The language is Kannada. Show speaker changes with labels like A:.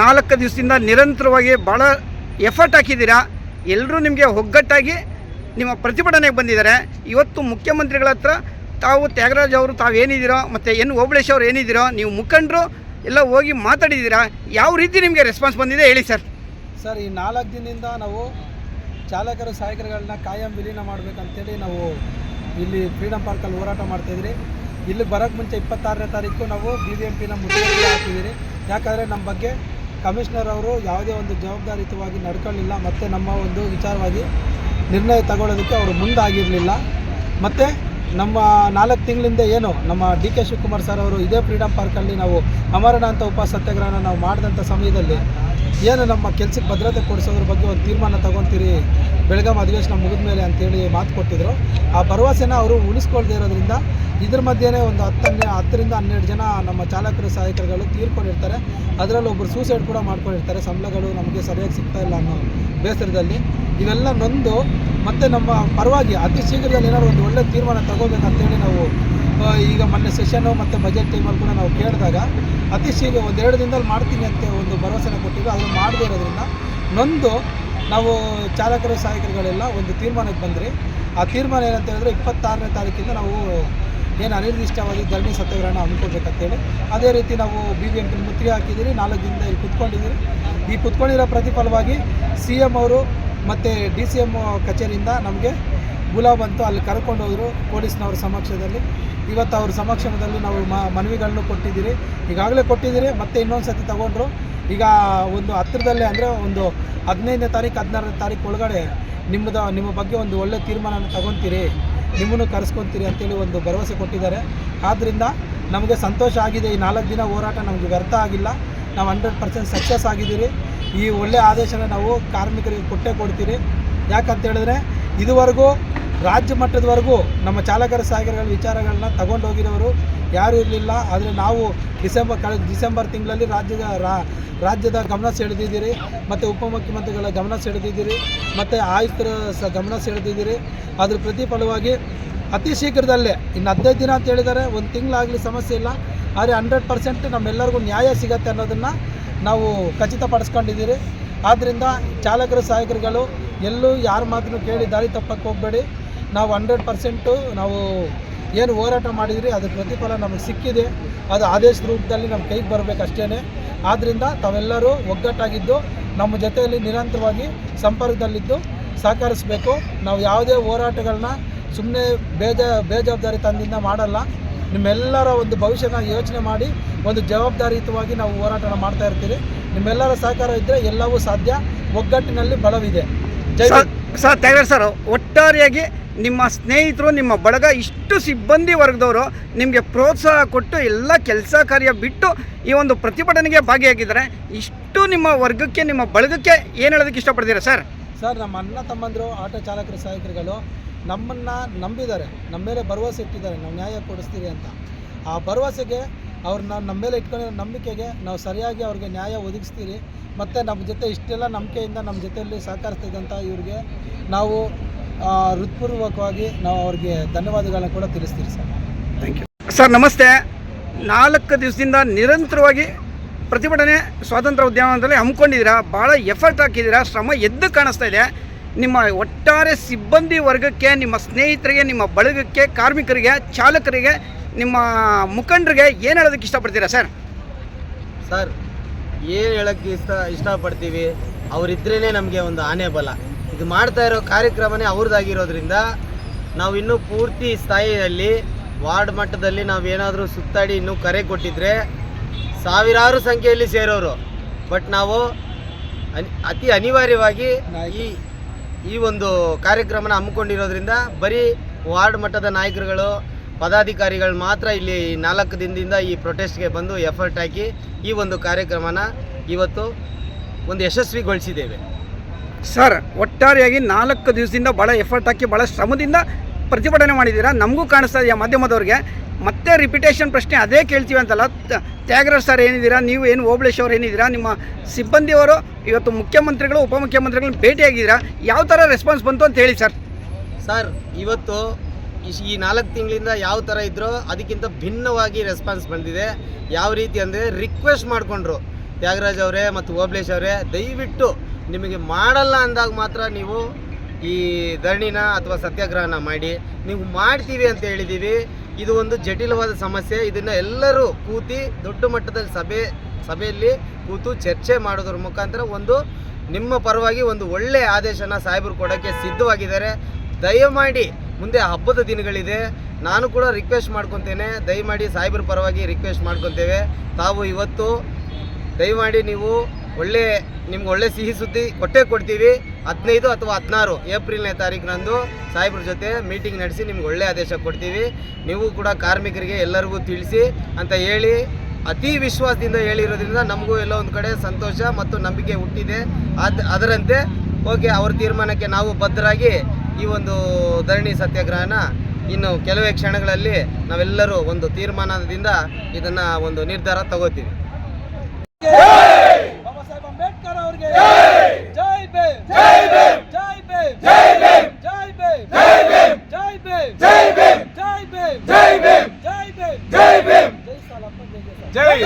A: ನಾಲ್ಕು ದಿವಸದಿಂದ ನಿರಂತರವಾಗಿ ಭಾಳ ಎಫರ್ಟ್ ಹಾಕಿದ್ದೀರಾ? ಎಲ್ಲರೂ ನಿಮಗೆ ಒಗ್ಗಟ್ಟಾಗಿ ನಿಮ್ಮ ಪ್ರತಿಭಟನೆಗೆ ಬಂದಿದ್ದಾರೆ. ಇವತ್ತು ಮುಖ್ಯಮಂತ್ರಿಗಳ ಹತ್ರ ತಾವು ತ್ಯಾಗರಾಜ್ ಅವರು ತಾವೇನಿದ್ದೀರೋ ಮತ್ತು ಎನ್ ಓಬಳೇಶ್ ಅವರು ಏನಿದ್ದೀರೋ, ನೀವು ಮುಖಂಡರು ಎಲ್ಲ ಹೋಗಿ ಮಾತಾಡಿದ್ದೀರಾ? ಯಾವ ರೀತಿ ನಿಮಗೆ ರೆಸ್ಪಾನ್ಸ್ ಬಂದಿದೆ ಹೇಳಿ ಸರ್.
B: ಸರ್, ಈ ನಾಲ್ಕು ದಿನದಿಂದ ನಾವು ಚಾಲಕರು ಸಹಾಯಕರುಗಳನ್ನ ಕಾಯಂ ವಿಲೀನ ಮಾಡಬೇಕಂತೇಳಿ ನಾವು ಇಲ್ಲಿ ಫ್ರೀಡಮ್ ಪಾರ್ಕಲ್ಲಿ ಹೋರಾಟ ಮಾಡ್ತಾಯಿದ್ರಿ ಇಲ್ಲಿ ಬರೋಕ್ಕೆ ಮುಂಚೆ ಇಪ್ಪತ್ತಾರನೇ ತಾರೀಕು ನಾವು ಬಿ ಬಿ ಎಂ ಪಿನ ಮುಖ್ಯಮಂತ್ರಿ ಹಾಕಿದ್ದೀರಿ ಯಾಕಂದರೆ ನಮ್ಮ ಬಗ್ಗೆ ಕಮಿಷನರ್ ಅವರು ಯಾವುದೇ ಒಂದು ಜವಾಬ್ದಾರಿಯುತವಾಗಿ ನಡ್ಕೊಳ್ಳಿಲ್ಲ, ಮತ್ತು ನಮ್ಮ ಒಂದು ವಿಚಾರವಾಗಿ ನಿರ್ಣಯ ತಗೊಳ್ಳೋದಕ್ಕೆ ಅವರು ಮುಂದಾಗಿರಲಿಲ್ಲ. ಮತ್ತು ನಮ್ಮ ನಾಲ್ಕು ತಿಂಗಳಿಂದ ಏನು ನಮ್ಮ ಡಿ ಕೆ ಶಿವಕುಮಾರ್ ಸರ್ ಅವರು ಇದೇ ಫ್ರೀಡಮ್ ಪಾರ್ಕಲ್ಲಿ ನಾವು ಅಮರನಾಥ ಉಪ ಸತ್ಯಾಗ್ರಹನ ನಾವು ಮಾಡಿದಂಥ ಸಮಯದಲ್ಲಿ ಏನು ನಮ್ಮ ಕೆಲ್ಸಕ್ಕೆ ಭದ್ರತೆ ಕೊಡಿಸೋದ್ರ ಬಗ್ಗೆ ಒಂದು ತೀರ್ಮಾನ ತಗೊತೀರಿ ಬೆಳಗಾಂ ಅಧಿವೇಶನ ಮುಗಿದ ಮೇಲೆ ಅಂತೇಳಿ ಮಾತು ಕೊಟ್ಟಿದ್ರು. ಆ ಭರವಸೆನ ಅವರು ಉಳಿಸ್ಕೊಳ್ದೇ ಇರೋದ್ರಿಂದ ಇದ್ರ ಮಧ್ಯೆನೇ ಒಂದು ಹತ್ತನ್ನೆ, ಹತ್ತರಿಂದ ಹನ್ನೆರಡು ಜನ ನಮ್ಮ ಚಾಲಕರು ಸಹಾಯಕರುಗಳು ತೀರ್ಕೊಂಡಿರ್ತಾರೆ. ಅದರಲ್ಲಿ ಒಬ್ಬರು ಸೂಸೈಡ್ ಕೂಡ ಮಾಡ್ಕೊಂಡಿರ್ತಾರೆ. ಸಂಬಳಗಳು ನಮಗೆ ಸರಿಯಾಗಿ ಸಿಗ್ತಾ ಇಲ್ಲ ಅನ್ನೋ ಬೇಸರದಲ್ಲಿ. ಇವೆಲ್ಲ ನೊಂದು, ಮತ್ತು ನಮ್ಮ ಪರವಾಗಿ ಅತಿ ಶೀಘ್ರದಲ್ಲಿ ಏನಾದ್ರು ಒಂದು ಒಳ್ಳೆ ತೀರ್ಮಾನ ತಗೋಬೇಕಂತೇಳಿ ನಾವು ಈಗ ಮೊನ್ನೆ ಸೆಷನ್ನು ಮತ್ತು ಬಜೆಟ್ ಟೈಮಲ್ಲಿ ಕೂಡ ನಾವು ಕೇಳಿದಾಗ, ಅತಿ ಶೀಘ್ರ ಒಂದೆರಡು ದಿನದಲ್ಲಿ ಮಾಡ್ತೀನಿ ಅಂತ ಒಂದು ಭರವಸೆನ ಕೊಟ್ಟಿದ್ದು ಅದನ್ನು ಮಾಡದೇ ಇರೋದ್ರಿಂದ ನೊಂದು, ನಾವು ಚಾಲಕರು ಸಹಾಯಕರುಗಳೆಲ್ಲ ಒಂದು ತೀರ್ಮಾನಕ್ಕೆ ಬಂದ್ರಿ. ಆ ತೀರ್ಮಾನ ಏನಂತ ಹೇಳಿದ್ರೆ ಇಪ್ಪತ್ತಾರನೇ ತಾರೀಕಿಂದ ನಾವು ಏನು ಅನಿರ್ದಿಷ್ಟವಾಗಿ ಧರಣಿ ಸತ್ಯಾಗ್ರಹಣ ಹಮ್ಮಿಕೊಳ್ಬೇಕಂತೇಳಿ ಅದೇ ರೀತಿ ನಾವು ಬಿ ಬಿ ಎಂ ಮುತ್ತಿಗೆ ಹಾಕಿದ್ದೀರಿ ನಾಲ್ಕು ದಿನದಿಂದ ಇಲ್ಲಿ ಕುತ್ಕೊಂಡಿದ್ದೀರಿ. ಈ ಕುತ್ಕೊಂಡಿರೋ ಪ್ರತಿಫಲವಾಗಿ ಸಿ ಎಂ ಅವರು ಮತ್ತು ಡಿ ಸಿ ಎಂ ಕಚೇರಿಯಿಂದ ನಮಗೆ ಗುಲಾಬ್ ಬಂತು ಅಲ್ಲಿ ಕರ್ಕೊಂಡು ಹೋದರು ಪೊಲೀಸ್ನವ್ರ ಸಮಕ್ಷದಲ್ಲಿ. ಇವತ್ತು ಅವ್ರ ಸಮಕ್ಷಮದಲ್ಲಿ ನಾವು ಮನವಿಗಳನ್ನು ಕೊಟ್ಟಿದ್ದೀರಿ. ಈಗಾಗಲೇ ಕೊಟ್ಟಿದ್ದೀರಿ, ಮತ್ತೆ ಇನ್ನೊಂದು ಸತಿ ತಗೊಂಡ್ರು. ಈಗ ಒಂದು ಹತ್ತಿರದಲ್ಲೇ ಅಂದರೆ ಒಂದು ಹದಿನೈದನೇ ತಾರೀಕು, ಹದಿನಾರನೇ ತಾರೀಕು ಒಳಗಡೆ ನಿಮ್ಮದು ನಿಮ್ಮ ಬಗ್ಗೆ ಒಂದು ಒಳ್ಳೆ ತೀರ್ಮಾನ ತಗೊತೀರಿ. ನಿಮ್ಮನ್ನು ಕರೆಸ್ಕೊತೀರಿ ಅಂತೇಳಿ ಒಂದು ಭರವಸೆ ಕೊಟ್ಟಿದ್ದಾರೆ. ಆದ್ದರಿಂದ ನಮಗೆ ಸಂತೋಷ ಆಗಿದೆ. ಈ ನಾಲ್ಕು ದಿನ ಹೋರಾಟ ನಮಗೆ ವ್ಯರ್ಥ ಆಗಿಲ್ಲ. ನಾವು ಹಂಡ್ರೆಡ್ ಪರ್ಸೆಂಟ್ ಸಕ್ಸಸ್ ಆಗಿದ್ದೀರಿ. ಈ ಒಳ್ಳೆಯ ಆದೇಶನ ನಾವು ಕಾರ್ಮಿಕರಿಗೆ ಕೊಟ್ಟೇ ಕೊಡ್ತೀರಿ. ಯಾಕಂತ ಹೇಳಿದ್ರೆ ಇದುವರೆಗೂ ರಾಜ್ಯ ಮಟ್ಟದವರೆಗೂ ನಮ್ಮ ಚಾಲಕರ ಸಾಗರಗಳ ವಿಚಾರಗಳನ್ನ ತಗೊಂಡೋಗಿರೋರು ಯಾರು ಇರಲಿಲ್ಲ, ಆದರೆ ನಾವು ಡಿಸೆಂಬರ್, ಕಳೆದ ಡಿಸೆಂಬರ್ ತಿಂಗಳಲ್ಲಿ ರಾಜ್ಯದ ರಾಜ್ಯದ ಗಮನ ಸೆಳೆದಿದ್ದೀರಿ, ಮತ್ತು ಉಪಮುಖ್ಯಮಂತ್ರಿಗಳ ಗಮನ ಸೆಳೆದಿದ್ದೀರಿ, ಮತ್ತು ಆಯುಕ್ತರ ಸಹ ಗಮನ ಸೆಳೆದಿದ್ದೀರಿ. ಅದ್ರ ಪ್ರತಿಫಲವಾಗಿ ಅತಿ ಶೀಘ್ರದಲ್ಲೇ, ಇನ್ನು ಹದಿನೈದು ದಿನ ಅಂತ ಹೇಳಿದರೆ, ಒಂದು ತಿಂಗಳಾಗಲಿ ಸಮಸ್ಯೆ ಇಲ್ಲ, ಆದರೆ ಹಂಡ್ರೆಡ್ ಪರ್ಸೆಂಟ್ ನಮ್ಮೆಲ್ಲರಿಗೂ ನ್ಯಾಯ ಸಿಗತ್ತೆ ಅನ್ನೋದನ್ನು ನಾವು ಖಚಿತಪಡಿಸ್ಕೊಂಡಿದ್ದೀರಿ. ಆದ್ದರಿಂದ ಚಾಲಕರು ಸಹಾಯಕರುಗಳು ಎಲ್ಲೂ ಯಾರ ಮಾತನ್ನು ಕೇಳಿ ದಾರಿ ತಪ್ಪಕ್ಕೆ ಹೋಗಬೇಡಿ. ನಾವು ಹಂಡ್ರೆಡ್ ಪರ್ಸೆಂಟು ನಾವು ಏನು ಹೋರಾಟ ಮಾಡಿದ್ರಿ ಅದ್ರ ಪ್ರತಿಫಲ ನಮಗೆ ಸಿಕ್ಕಿದೆ. ಅದು ಆದೇಶದ ರೂಪದಲ್ಲಿ ನಮ್ಮ ಕೈಗೆ ಬರಬೇಕು ಅಷ್ಟೇ ಆದ್ದರಿಂದ ತಾವೆಲ್ಲರೂ ಒಗ್ಗಟ್ಟಾಗಿದ್ದು, ನಮ್ಮ ಜೊತೆಯಲ್ಲಿ ನಿರಂತರವಾಗಿ ಸಂಪರ್ಕದಲ್ಲಿದ್ದು ಸಹಕರಿಸಬೇಕು. ನಾವು ಯಾವುದೇ ಹೋರಾಟಗಳನ್ನ ಸುಮ್ಮನೆ ಬೇಜ, ಬೇಜವಾಬ್ದಾರಿ ತಂದಿಂದ ಮಾಡಲ್ಲ. ನಿಮ್ಮೆಲ್ಲರ ಒಂದು ಭವಿಷ್ಯನ ಯೋಚನೆ ಮಾಡಿ, ಒಂದು ಜವಾಬ್ದಾರಿಯುತವಾಗಿ ನಾವು ಹೋರಾಟನ ಮಾಡ್ತಾ ಇರ್ತೀವಿ ನಿಮ್ಮೆಲ್ಲರ ಸಹಕಾರ ಇದ್ದರೆ ಎಲ್ಲವೂ ಸಾಧ್ಯ. ಒಗ್ಗಟ್ಟಿನಲ್ಲಿ ಬಲವಿದೆ.
A: ಸರ್ ಸರ್ ತ್ಯಾಗರಾಜ್ ಸರ್ ಒಟ್ಟಾರೆಯಾಗಿ ನಿಮ್ಮ ಸ್ನೇಹಿತರು ನಿಮ್ಮ ಬಳಗ ಇಷ್ಟು ಸಿಬ್ಬಂದಿ ವರ್ಗದವರು ನಿಮಗೆ ಪ್ರೋತ್ಸಾಹ ಕೊಟ್ಟು ಎಲ್ಲ ಕೆಲಸ ಕಾರ್ಯ ಬಿಟ್ಟು ಈ ಒಂದು ಪ್ರತಿಭಟನೆಗೆ ಭಾಗಿಯಾಗಿದ್ದಾರೆ. ಇಷ್ಟು ನಿಮ್ಮ ವರ್ಗಕ್ಕೆ ನಿಮ್ಮ ಬಳಗಕ್ಕೆ ಏನು ಹೇಳೋದಕ್ಕೆ ಇಷ್ಟಪಡ್ತೀರಾ ಸರ್?
B: ಸರ್ ನಮ್ಮ ಅಣ್ಣ ತಮ್ಮಂದರು ಆಟೋ ಚಾಲಕರು ಸಹಾಯಕರುಗಳು ನಮ್ಮನ್ನು ನಂಬಿದ್ದಾರೆ. ನಮ್ಮ ಮೇಲೆ ಭರವಸೆ ಇಟ್ಟಿದ್ದಾರೆ. ನಾವು ನ್ಯಾಯ ಕೊಡಿಸ್ತೀವಿ ಅಂತ. ಆ ಭರವಸೆಗೆ ಅವ್ರನ್ನ ನಮ್ಮ ಮೇಲೆ ಇಟ್ಕೊಂಡಿರೋ ನಂಬಿಕೆಗೆ ನಾವು ಸರಿಯಾಗಿ ಅವ್ರಿಗೆ ನ್ಯಾಯ ಒದಗಿಸ್ತೀರಿ. ಮತ್ತು ನಮ್ಮ ಜೊತೆ ಇಷ್ಟೆಲ್ಲ ನಂಬಿಕೆಯಿಂದ ನಮ್ಮ ಜೊತೆಯಲ್ಲಿ ಸಹಕರಿಸ್ತಿದ್ದಂಥ ಇವ್ರಿಗೆ ನಾವು ಹೃತ್ಪೂರ್ವಕವಾಗಿ ನಾವು ಅವ್ರಿಗೆ ಧನ್ಯವಾದಗಳನ್ನ ಕೂಡ ತಿಳಿಸ್ತೀರಿ ಸರ್.
A: ಥ್ಯಾಂಕ್ ಯು ಸರ್, ನಮಸ್ತೆ. ನಾಲ್ಕು ದಿವಸದಿಂದ ನಿರಂತರವಾಗಿ ಪ್ರತಿಭಟನೆ, ಸ್ವಾತಂತ್ರ್ಯ ಉದ್ಯಾನದಲ್ಲಿ ಹಮ್ಮಿಕೊಂಡಿದ್ದೀರಾ? ಭಾಳ ಎಫರ್ಟ್ ಹಾಕಿದ್ದೀರಾ? ಶ್ರಮ ಎದ್ದು ಕಾಣಿಸ್ತಾ ಇದೆ. ನಿಮ್ಮ ಒಟ್ಟಾರೆ ಸಿಬ್ಬಂದಿ ವರ್ಗಕ್ಕೆ, ನಿಮ್ಮ ಸ್ನೇಹಿತರಿಗೆ, ನಿಮ್ಮ ಬಳಗಕ್ಕೆ, ಕಾರ್ಮಿಕರಿಗೆ, ಚಾಲಕರಿಗೆ ನಿಮ್ಮ ಮುಖಂಡರಿಗೆ ಏನು ಹೇಳೋದಕ್ಕೆ ಇಷ್ಟಪಡ್ತೀರಾ, ಸರ್?
C: ಸರ್, ಏನು ಹೇಳೋಕ್ಕೆ ಇಷ್ಟ, ಇಷ್ಟಪಡ್ತೀವಿ? ಅವರಿದ್ರೇ ನಮಗೆ ಒಂದು ಆನೆ ಬಲ. ಇದು ಮಾಡ್ತಾ ಇರೋ ಕಾರ್ಯಕ್ರಮನೇ ಅವ್ರದ್ದಾಗಿರೋದ್ರಿಂದ ನಾವು ಇನ್ನೂ ಪೂರ್ತಿ ಸ್ಥಾಯಿಯಲ್ಲಿ ವಾರ್ಡ್ ಮಟ್ಟದಲ್ಲಿ ನಾವು ಏನಾದರೂ ಸುತ್ತಾಡಿ ಇನ್ನೂ ಕರೆ ಕೊಟ್ಟಿದ್ರೆ ಸಾವಿರಾರು ಸಂಖ್ಯೆಯಲ್ಲಿ ಸೇರೋರು. ಬಟ್ ನಾವು ಅತಿ ಅನಿವಾರ್ಯವಾಗಿ ಈ ಈ ಒಂದು ಕಾರ್ಯಕ್ರಮನ ಹಮ್ಮಿಕೊಂಡಿರೋದ್ರಿಂದ ಬರೀ ವಾರ್ಡ್ ಮಟ್ಟದ ನಾಯಕರುಗಳು ಪದಾಧಿಕಾರಿಗಳು ಮಾತ್ರ ಇಲ್ಲಿ ನಾಲ್ಕು ದಿನದಿಂದ ಈ ಪ್ರೊಟೆಸ್ಟ್ಗೆ ಬಂದು ಎಫರ್ಟ್ ಹಾಕಿ ಈ ಒಂದು ಕಾರ್ಯಕ್ರಮನ ಇವತ್ತು ಒಂದು ಯಶಸ್ವಿಗೊಳಿಸಿದ್ದೇವೆ.
A: ಸರ್ ಒಟ್ಟಾರೆಯಾಗಿ ನಾಲ್ಕು ದಿವಸದಿಂದ ಭಾಳ ಎಫರ್ಟ್ ಹಾಕಿ ಭಾಳ ಶ್ರಮದಿಂದ ಪ್ರತಿಭಟನೆ ಮಾಡಿದ್ದೀರಾ? ನಮಗೂ ಕಾಣಿಸ್ತಾ ಇದೆ ಮಾಧ್ಯಮದವ್ರಿಗೆ? ಮತ್ತೆ ರಿಪಿಟೇಷನ್ ಪ್ರಶ್ನೆ ಅದೇ ಕೇಳ್ತೀವಿ ಅಂತಲ್ಲ. ತ್ಯಾಗರಾಜ್ ಸರ್ ಏನಿದ್ದೀರಾ? ನೀವು ಏನು ಓಬಳೇಶ್ ಅವರು ಏನಿದ್ದೀರಾ? ನಿಮ್ಮ ಸಿಬ್ಬಂದಿಯವರು ಇವತ್ತು ಮುಖ್ಯಮಂತ್ರಿಗಳು ಉಪಮುಖ್ಯಮಂತ್ರಿಗಳನ್ನ ಭೇಟಿಯಾಗಿದ್ದೀರಾ? ಯಾವ ಥರ ರೆಸ್ಪಾನ್ಸ್ ಬಂತು ಅಂತ ಹೇಳಿ ಸರ್
C: ಸರ್ ಇವತ್ತು ಈ ನಾಲ್ಕು ತಿಂಗಳಿಂದ ಯಾವ ಥರ ಇದ್ರೋ ಅದಕ್ಕಿಂತ ಭಿನ್ನವಾಗಿ ರೆಸ್ಪಾನ್ಸ್ ಬಂದಿದೆ. ಯಾವ ರೀತಿ ಅಂದರೆ ರಿಕ್ವೆಸ್ಟ್ ಮಾಡಿಕೊಂಡ್ರು. ತ್ಯಾಗರಾಜ್ ಅವರೇ ಮತ್ತು ಓಬ್ಲೇಶ್ ಅವರೇ, ದಯವಿಟ್ಟು ನಿಮಗೆ ಮಾಡಲ್ಲ ಅಂದಾಗ ಮಾತ್ರ ನೀವು ಈ ಧರಣಿನ ಅಥವಾ ಸತ್ಯಾಗ್ರಹನ ಮಾಡಿ. ನೀವು ಮಾಡ್ತೀವಿ ಅಂತ ಹೇಳಿದ್ದೀವಿ ಇದು ಒಂದು ಜಟಿಲವಾದ ಸಮಸ್ಯೆ. ಇದನ್ನು ಎಲ್ಲರೂ ಕೂತಿ ದೊಡ್ಡ ಮಟ್ಟದಲ್ಲಿ ಸಭೆ, ಸಭೆಯಲ್ಲಿ ಕೂತು ಚರ್ಚೆ ಮಾಡೋದ್ರ ಮುಖಾಂತರ ಒಂದು ನಿಮ್ಮ ಪರವಾಗಿ ಒಂದು ಒಳ್ಳೆಯ ಆದೇಶನ ಸಾಹೇಬರು ಕೊಡೋಕ್ಕೆ ಸಿದ್ಧವಾಗಿದ್ದಾರೆ. ದಯಮಾಡಿ ಮುಂದೆ ಹಬ್ಬದ ದಿನಗಳಿದೆ. ನಾನು ಕೂಡ ರಿಕ್ವೆಸ್ಟ್ ಮಾಡ್ಕೊತೇನೆ. ದಯಮಾಡಿ ಸಾಹೇಬ್ರ ಪರವಾಗಿ ರಿಕ್ವೆಸ್ಟ್ ಮಾಡ್ಕೊತೇವೆ. ತಾವು ಇವತ್ತು ದಯಮಾಡಿ ನೀವು ಒಳ್ಳೆ, ನಿಮ್ಗೆ ಒಳ್ಳೆ ಸಿಹಿ ಸುದ್ದಿ ಕೊಟ್ಟೇ ಕೊಡ್ತೀವಿ. ಹದಿನೈದು ಅಥವಾ ಹದಿನಾರು ಏಪ್ರಿಲ್ನೇ ತಾರೀಕಿನಂದು ಸಾಹೇಬ್ರ ಜೊತೆ ಮೀಟಿಂಗ್ ನಡೆಸಿ ನಿಮ್ಗೆ ಒಳ್ಳೆ ಆದೇಶ ಕೊಡ್ತೀವಿ. ನೀವು ಕೂಡ ಕಾರ್ಮಿಕರಿಗೆ ಎಲ್ಲರಿಗೂ ತಿಳಿಸಿ ಅಂತ ಹೇಳಿ, ಅತಿ ವಿಶ್ವಾಸದಿಂದ ಹೇಳಿರೋದ್ರಿಂದ ನಮಗೂ ಎಲ್ಲ ಒಂದು ಕಡೆ ಸಂತೋಷ ಮತ್ತು ನಂಬಿಕೆ ಹುಟ್ಟಿದೆ. ಅದು ಅದರಂತೆ ಓಕೆ ಅವ್ರ ತೀರ್ಮಾನಕ್ಕೆ ನಾವು ಬದ್ಧರಾಗಿ ಈ ಒಂದು ಧರಣಿ ಸತ್ಯಾಗ್ರಹನ ಇನ್ನು ಕೆಲವೇ ಕ್ಷಣಗಳಲ್ಲಿ ನಾವೆಲ್ಲರೂ ಒಂದು ತೀರ್ಮಾನದಿಂದ ಇದನ್ನು ಒಂದು ನಿರ್ಧಾರ ತಗೋತೀವಿ
B: ಬಾಬಾ ಸಾಹೇಬ್ ಅಂಬೇಡ್ಕರ್ ಅವರಿಗೆ ಜೈ ಭೀಮ್ ಜೈ ಭೀಮ್ ಜೈ ಭೀಮ್ ಜೈ ಭೀಮ್ ಜೈ ಭೀಮ್ ಜೈ ಭೀಮ್ ಜೈ ಭೀಮ್ ಜೈ ಭೀಮ್ ಜೈ ಭೀಮ್ ಜೈ ಭೀಮ್ ಜೈ ಭೀಮ್ ಜೈ ಸಾಲಪ್ಪ ಜೈ